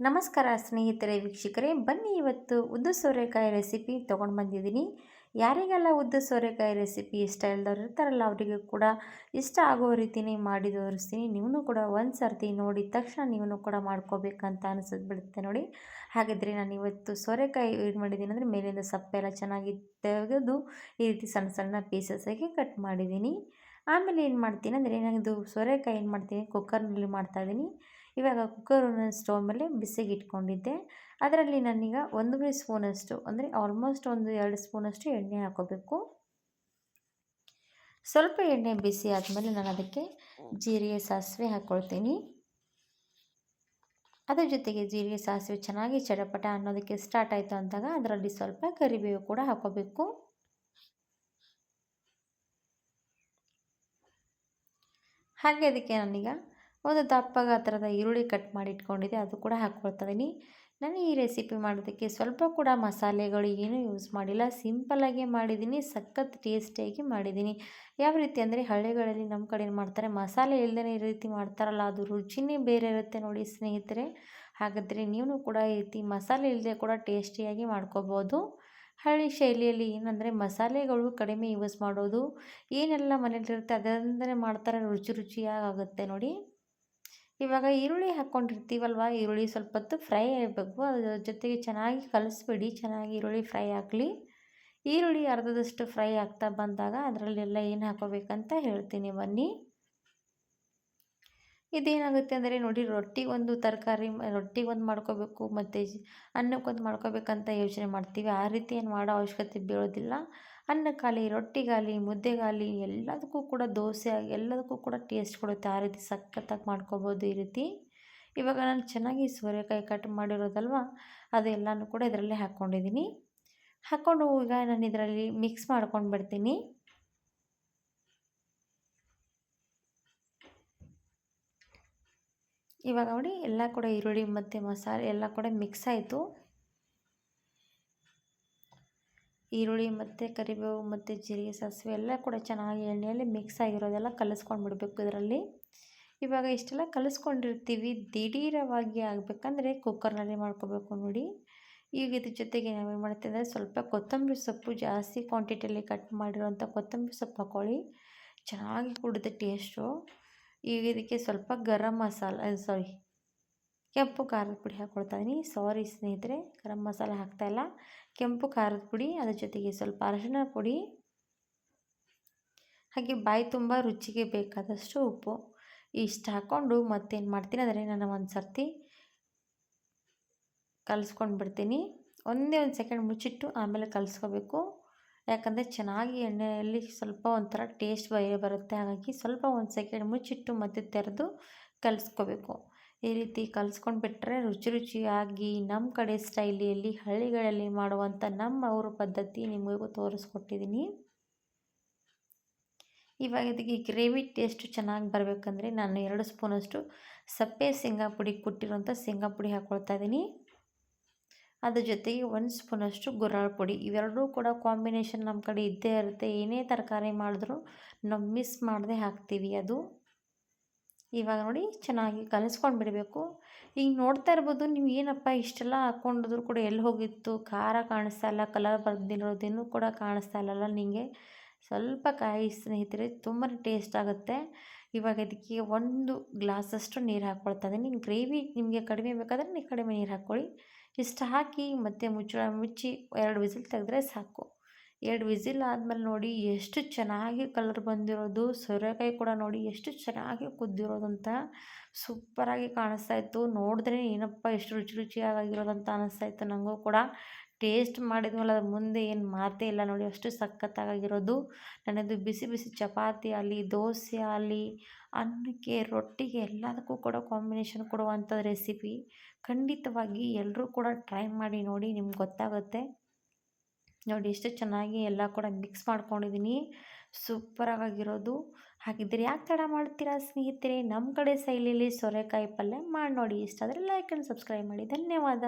ನಮಸ್ಕಾರ ಸ್ನೇಹಿತರೆ ವೀಕ್ಷಕರೇ, ಬನ್ನಿ ಇವತ್ತು ಉದ್ದು ಸೋರೆಕಾಯಿ ರೆಸಿಪಿ ತೊಗೊಂಡು ಬಂದಿದ್ದೀನಿ. ಯಾರಿಗೆಲ್ಲ ಉದ್ದು ಸೋರೆಕಾಯಿ ರೆಸಿಪಿ ಇಷ್ಟ ಇಲ್ದವ್ರು ಇರ್ತಾರಲ್ಲ, ಅವರಿಗೆ ಕೂಡ ಇಷ್ಟ ಆಗೋ ರೀತಿಯೇ ಮಾಡಿ ತೋರಿಸ್ತೀನಿ. ನೀವು ಕೂಡ ಒಂದು ಸರ್ತಿ ನೋಡಿದ ತಕ್ಷಣ ನೀವು ಕೂಡ ಮಾಡ್ಕೋಬೇಕಂತ ಅನಿಸೋದು ಬಿಡುತ್ತೆ ನೋಡಿ. ಹಾಗಿದ್ರೆ ನಾನು ಇವತ್ತು ಸೋರೆಕಾಯಿ ಇದು ಮಾಡಿದ್ದೀನಿ ಅಂದರೆ, ಮೇಲಿಂದ ಸಪ್ಪೆಲ್ಲ ಚೆನ್ನಾಗಿ ತೆಗೆದು ಈ ರೀತಿ ಸಣ್ಣ ಸಣ್ಣ ಪೀಸಸ್ಸಾಗಿ ಕಟ್ ಮಾಡಿದ್ದೀನಿ. ಆಮೇಲೆ ಏನು ಮಾಡ್ತೀನಿ ಅಂದರೆ ಇದು ಸೋರೆಕಾಯಿ ಏನು ಮಾಡ್ತೀನಿ ಕುಕ್ಕರ್ನಲ್ಲಿ ಮಾಡ್ತಾಯಿದ್ದೀನಿ ಇವಾಗ ಕುಕ್ಕರನ್ನು ಸ್ಟವ್ ಮೇಲೆ ಬಿಸಿಗೆ ಇಟ್ಕೊಂಡಿದ್ದೆ ಅದರಲ್ಲಿ ನಾನೀಗ ಒಂದೂವರೆ ಸ್ಪೂನಷ್ಟು ಅಂದರೆ ಆಲ್ಮೋಸ್ಟ್ ಒಂದು ಎರಡು ಸ್ಪೂನಷ್ಟು ಎಣ್ಣೆ ಹಾಕೋಬೇಕು. ಸ್ವಲ್ಪ ಎಣ್ಣೆ ಬಿಸಿ ಆದಮೇಲೆ ನಾನು ಅದಕ್ಕೆ ಜೀರಿಗೆ, ಸಾಸಿವೆ ಹಾಕ್ಕೊಳ್ತೀನಿ ಅದ್ರ ಜೊತೆಗೆ ಜೀರಿಗೆ, ಸಾಸಿವೆ ಚೆನ್ನಾಗಿ ಚಡಪಟ ಅನ್ನೋದಕ್ಕೆ ಸ್ಟಾರ್ಟ್ ಆಯಿತು ಅಂದಾಗ ಅದರಲ್ಲಿ ಸ್ವಲ್ಪ ಕರಿಬೇವು ಕೂಡ ಹಾಕೋಬೇಕು. ಹಾಗೆ ಅದಕ್ಕೆ ನಾನೀಗ ಒಂದು ದಪ್ಪ ಗಾತ್ರದ ಈರುಳ್ಳಿ ಕಟ್ ಮಾಡಿ ಇಟ್ಕೊಂಡಿದ್ದೆ ಅದು ಕೂಡ ಹಾಕ್ಕೊಳ್ತಾ ಇದ್ದೀನಿ ನಾನು ಈ ರೆಸಿಪಿ ಮಾಡೋದಕ್ಕೆ ಸ್ವಲ್ಪ ಕೂಡ ಮಸಾಲೆಗಳು ಏನೂ ಯೂಸ್ ಮಾಡಿಲ್ಲ. ಸಿಂಪಲ್ಲಾಗಿ ಮಾಡಿದ್ದೀನಿ ಸಖತ್ ಟೇಸ್ಟಿಯಾಗಿ ಮಾಡಿದ್ದೀನಿ ಯಾವ ರೀತಿ ಅಂದರೆ ಹಳ್ಳಿಗಳಲ್ಲಿ ನಮ್ಮ ಕಡೆ ಏನು ಮಾಡ್ತಾರೆ, ಮಸಾಲೆ ಇಲ್ಲದೇ ಈ ರೀತಿ ಮಾಡ್ತಾರಲ್ಲ, ಅದು ರುಚಿನೇ ಬೇರೆ ಇರುತ್ತೆ ನೋಡಿ ಸ್ನೇಹಿತರೆ. ಹಾಗಾದರೆ ನೀವು ಕೂಡ ಈ ರೀತಿ ಮಸಾಲೆ ಇಲ್ಲದೆ ಕೂಡ ಟೇಸ್ಟಿಯಾಗಿ ಮಾಡ್ಕೋಬೋದು. ಹಳ್ಳಿ ಶೈಲಿಯಲ್ಲಿ ಏನಂದರೆ ಮಸಾಲೆಗಳು ಕಡಿಮೆ ಯೂಸ್ ಮಾಡೋದು, ಏನೆಲ್ಲ ಮನೇಲಿರುತ್ತೆ ಅದರಿಂದಲೇ ಮಾಡ್ತಾರೆ, ರುಚಿ ರುಚಿಯಾಗುತ್ತೆ ನೋಡಿ. ಇವಾಗ ಈರುಳ್ಳಿ ಹಾಕ್ಕೊಂಡಿರ್ತೀವಲ್ವ ಈರುಳ್ಳಿ ಸ್ವಲ್ಪ ಹೊತ್ತು ಫ್ರೈ ಆಗಬೇಕು, ಅದ್ರ ಜೊತೆಗೆ ಚೆನ್ನಾಗಿ ಕಲಿಸ್ಬಿಡಿ, ಚೆನ್ನಾಗಿ ಈರುಳ್ಳಿ ಫ್ರೈ ಆಗಲಿ. ಈರುಳ್ಳಿ ಅರ್ಧದಷ್ಟು ಫ್ರೈ ಆಗ್ತಾ ಬಂದಾಗ ಅದರಲ್ಲೆಲ್ಲ ಏನು ಹಾಕೋಬೇಕಂತ ಹೇಳ್ತೀನಿ ಬನ್ನಿ. ಇದೇನಾಗುತ್ತೆ ಅಂದರೆ ನೋಡಿ, ರೊಟ್ಟಿಗೊಂದು ತರಕಾರಿ ರೊಟ್ಟಿಗೊಂದು ಮಾಡ್ಕೋಬೇಕು, ಮತ್ತು ಅನ್ನಕ್ಕೊಂದು ಮಾಡ್ಕೋಬೇಕಂತ ಯೋಚನೆ ಮಾಡ್ತೀವಿ. ಆ ರೀತಿ ಏನು ಮಾಡೋ ಅವಶ್ಯಕತೆ ಬೀಳೋದಿಲ್ಲ. ಅನ್ನಕ್ಕಾಗಲಿ ರೊಟ್ಟಿಗಾಗಲಿ ಮುದ್ದೆಗಾಗಲಿ ಎಲ್ಲದಕ್ಕೂ ಕೂಡ ದೋಸೆ ಆಗಿ, ಎಲ್ಲದಕ್ಕೂ ಕೂಡ ಟೇಸ್ಟ್ ಕೊಡುತ್ತೆ. ಆ ರೀತಿ ಸಖತ್ತಾಗಿ ಮಾಡ್ಕೋಬೋದು ಈ ರೀತಿ. ಇವಾಗ ನಾನು ಚೆನ್ನಾಗಿ ಸೋರೆಕಾಯಿ ಕಟ್ ಮಾಡಿರೋದಲ್ವ, ಅದೆಲ್ಲನೂ ಕೂಡ ಇದರಲ್ಲೇ ಹಾಕ್ಕೊಂಡಿದ್ದೀನಿ. ಹಾಕ್ಕೊಂಡು ಈಗ ನಾನು ಇದರಲ್ಲಿ ಮಿಕ್ಸ್ ಮಾಡ್ಕೊಂಡು ಬಿಡ್ತೀನಿ ಇವಾಗ ನೋಡಿ ಎಲ್ಲ ಕೂಡ ಈರುಳ್ಳಿ ಮತ್ತು ಮಸಾಲೆ ಎಲ್ಲ ಕೂಡ ಮಿಕ್ಸ್ ಆಯಿತು. ಈರುಳ್ಳಿ ಮತ್ತು ಕರಿಬೇವು ಮತ್ತು ಜೀರಿಗೆ, ಸಾಸಿವೆ ಎಲ್ಲ ಕೂಡ ಚೆನ್ನಾಗಿ ಎಣ್ಣೆಯಲ್ಲಿ ಮಿಕ್ಸ್ ಆಗಿರೋದೆಲ್ಲ ಕಲಿಸ್ಕೊಂಡು ಬಿಡಬೇಕು ಇದರಲ್ಲಿ. ಇವಾಗ ಇಷ್ಟೆಲ್ಲ ಕಲಿಸ್ಕೊಂಡಿರ್ತೀವಿ. ದಿಢೀರವಾಗಿ ಆಗಬೇಕಂದ್ರೆ ಕುಕ್ಕರ್ನಲ್ಲಿ ಮಾಡ್ಕೋಬೇಕು ನೋಡಿ. ಈಗ ಇದ್ರ ಜೊತೆಗೆ ನಾವೇನು ಮಾಡ್ತೀವಿ ಅಂದರೆ ಸ್ವಲ್ಪ ಕೊತ್ತಂಬರಿ ಸೊಪ್ಪು ಜಾಸ್ತಿ ಕ್ವಾಂಟಿಟಿಯಲ್ಲಿ ಕಟ್ ಮಾಡಿರೋಂಥ ಕೊತ್ತಂಬರಿ ಸೊಪ್ಪು ಹಾಕೊಳ್ಳಿ. ಚೆನ್ನಾಗಿ ಕುಡಿದ ಟೇಸ್ಟು ಈಗ ಇದಕ್ಕೆ ಸ್ವಲ್ಪ ಗರಂ ಮಸಾಲ ಸಾರಿ ಕೆಂಪು ಖಾರದ ಪುಡಿ ಹಾಕ್ಕೊಳ್ತಾ ಇದ್ದೀನಿ ಸಾರಿ ಸ್ನೇಹಿತರೆ, ಗರಂ ಮಸಾಲ ಹಾಕ್ತಾಯಿಲ್ಲ ಕೆಂಪು ಖಾರದ ಪುಡಿ, ಅದ್ರ ಜೊತೆಗೆ ಸ್ವಲ್ಪ ಅರಶಿನ ಪುಡಿ, ಹಾಗೆ ಬಾಯಿ ತುಂಬ ರುಚಿಗೆ ಬೇಕಾದಷ್ಟು ಉಪ್ಪು ಇಷ್ಟು ಹಾಕ್ಕೊಂಡು ಮತ್ತೇನು ಮಾಡ್ತೀನಿ ಅಂದರೆ ನಾನು ಒಂದು ಸರ್ತಿ ಕಲಿಸ್ಕೊಂಡು ಬಿಡ್ತೀನಿ ಒಂದೇ ಒಂದು ಸೆಕೆಂಡ್ ಮುಚ್ಚಿಟ್ಟು ಆಮೇಲೆ ಕಲಿಸ್ಕೋಬೇಕು. ಯಾಕಂದರೆ ಚೆನ್ನಾಗಿ ಎಣ್ಣೆಯಲ್ಲಿ ಸ್ವಲ್ಪ ಒಂಥರ ಟೇಸ್ಟ್ ಬರುತ್ತೆ. ಹಾಗಾಗಿ ಸ್ವಲ್ಪ ಒಂದು ಸೆಕೆಂಡ್ ಮುಚ್ಚಿಟ್ಟು ಮತ್ತೆ ತೆರೆದು ಕಲಿಸ್ಕೋಬೇಕು. ಈ ರೀತಿ ಕಲಿಸ್ಕೊಂಡು ಬಿಟ್ಟರೆ ರುಚಿ ರುಚಿಯಾಗಿ ನಮ್ಮ ಕಡೆ ಸ್ಟೈಲಿಯಲ್ಲಿ ಹಳ್ಳಿಗಳಲ್ಲಿ ಮಾಡುವಂಥ ನಮ್ಮ ಅವ್ರ ಪದ್ಧತಿ ನಿಮಗೂ ತೋರಿಸ್ಕೊಟ್ಟಿದ್ದೀನಿ ಇವಾಗ ಇದಕ್ಕೆ ಗ್ರೇವಿ ಟೇಸ್ಟು ಚೆನ್ನಾಗಿ ಬರಬೇಕಂದ್ರೆ ನಾನು ಎರಡು ಸ್ಪೂನಷ್ಟು ಸಪ್ಪೆ ಶೇಂಗಾ ಪುಡಿ ಕೊಟ್ಟಿರುವಂಥ ಶೇಂಗಾ ಪುಡಿ ಹಾಕ್ಕೊಳ್ತಾ ಇದ್ದೀನಿ ಅದ್ರ ಜೊತೆಗೆ ಒಂದು ಸ್ಪೂನಷ್ಟು ಗುರಾಳ್ ಪುಡಿ. ಇವೆರಡೂ ಕೂಡ ಕಾಂಬಿನೇಷನ್ ನಮ್ಮ ಕಡೆ ಇದ್ದೇ ಇರುತ್ತೆ. ಏನೇ ತರಕಾರಿ ಮಾಡಿದ್ರೂ ನಾವು ಮಿಸ್ ಮಾಡದೆ ಹಾಕ್ತೀವಿ ಅದು. ಇವಾಗ ನೋಡಿ ಚೆನ್ನಾಗಿ ಕಲಿಸ್ಕೊಂಡು ಬಿಡಬೇಕು. ಈಗ ನೋಡ್ತಾ ಇರ್ಬೋದು ನೀವು ಏನಪ್ಪ ಇಷ್ಟೆಲ್ಲ ಹಾಕ್ಕೊಂಡಿದ್ರು ಕೂಡ ಎಲ್ಲಿ ಹೋಗಿತ್ತು? ಖಾರ ಕಾಣಿಸ್ತಾ ಇಲ್ಲ ಕಲರ್ ಬರ್ದಿರೋದೇನು ಕೂಡ ಕಾಣಿಸ್ತಾ ಇಲ್ಲಲ್ಲ ನಿಮಗೆ ಸ್ವಲ್ಪ ಕಾಯಿ ಸ್ನೇಹಿತರೆ ತುಂಬಾ ಟೇಸ್ಟ್ ಆಗುತ್ತೆ. ಇವಾಗ ಇದಕ್ಕೆ ಒಂದು ಗ್ಲಾಸಷ್ಟು ನೀರು ಹಾಕ್ಕೊಳ್ತಾ ಇದ್ದೀನಿ. ಗ್ರೇವಿ ನಿಮಗೆ ಕಡಿಮೆ ಬೇಕಾದರೆ ನೀವು ಕಡಿಮೆ ನೀರು ಹಾಕ್ಕೊಳ್ಳಿ. ಇಷ್ಟು ಹಾಕಿ ಮತ್ತೆ ಮುಚ್ಚಳ ಮುಚ್ಚಿ ಎರಡು ವಿಸಿಲ್ ತೆಗೆದ್ರೆ ಸಾಕು. ಎರಡು ವಿಸಿಲ್ ಆದಮೇಲೆ ನೋಡಿ ಎಷ್ಟು ಚೆನ್ನಾಗಿ ಕಲರ್ ಬಂದಿರೋದು ಸೋರೆಕಾಯಿ ಕೂಡ ನೋಡಿ ಎಷ್ಟು ಚೆನ್ನಾಗಿ ಕುದ್ದಿರೋದು ಅಂತ ಸೂಪರಾಗಿ ಕಾಣಿಸ್ತಾ ಇತ್ತು. ನೋಡಿದ್ರೆ ಏನಪ್ಪ, ಎಷ್ಟು ರುಚಿ ರುಚಿಯಾಗಿರೋದಂತ ಅನ್ನಿಸ್ತಾ ಇತ್ತು ನನಗೂ ಕೂಡ. ಟೇಸ್ಟ್ ಮಾಡಿದ್ಮೇಲೆ ಅದ್ರ ಮುಂದೆ ಏನು ಮಾತೇ ಇಲ್ಲ ನೋಡಿ, ಅಷ್ಟು ಸಖತ್ತಾಗಿರೋದು. ನನ್ನದು ಬಿಸಿ ಬಿಸಿ ಚಪಾತಿ ಆಗಲಿ, ದೋಸೆ ಆಗಲಿ, ಅನ್ನಕ್ಕೆ, ರೊಟ್ಟಿಗೆ ಎಲ್ಲದಕ್ಕೂ ಕೂಡ ಕಾಂಬಿನೇಷನ್ ಕೊಡುವಂಥ ರೆಸಿಪಿ ಖಂಡಿತವಾಗಿ ಎಲ್ಲರೂ ಕೂಡ ಟ್ರೈ ಮಾಡಿ ನೋಡಿ ನಿಮ್ಗೆ ಗೊತ್ತಾಗುತ್ತೆ. ನೋಡಿ, ಎಷ್ಟು ಚೆನ್ನಾಗಿ ಎಲ್ಲ ಕೂಡ ಮಿಕ್ಸ್ ಮಾಡ್ಕೊಂಡಿದ್ದೀನಿ ಸೂಪರಾಗಿರೋದು ಹಾಗಿದ್ರೆ ಯಾಕೆ ತಡ ಮಾಡ್ತೀರಾ ಸ್ನೇಹಿತರೆ? ನಮ್ಮ ಕಡೆ ಶೈಲಿಯಲ್ಲಿ ಸೋರೆಕಾಯಿ ಪಲ್ಯ ಮಾಡಿ ನೋಡಿ. ಇಷ್ಟ ಆದರೆ ಲೈಕ್ ಆ್ಯಂಡ್ ಸಬ್ಸ್ಕ್ರೈಬ್ ಮಾಡಿ. ಧನ್ಯವಾದ.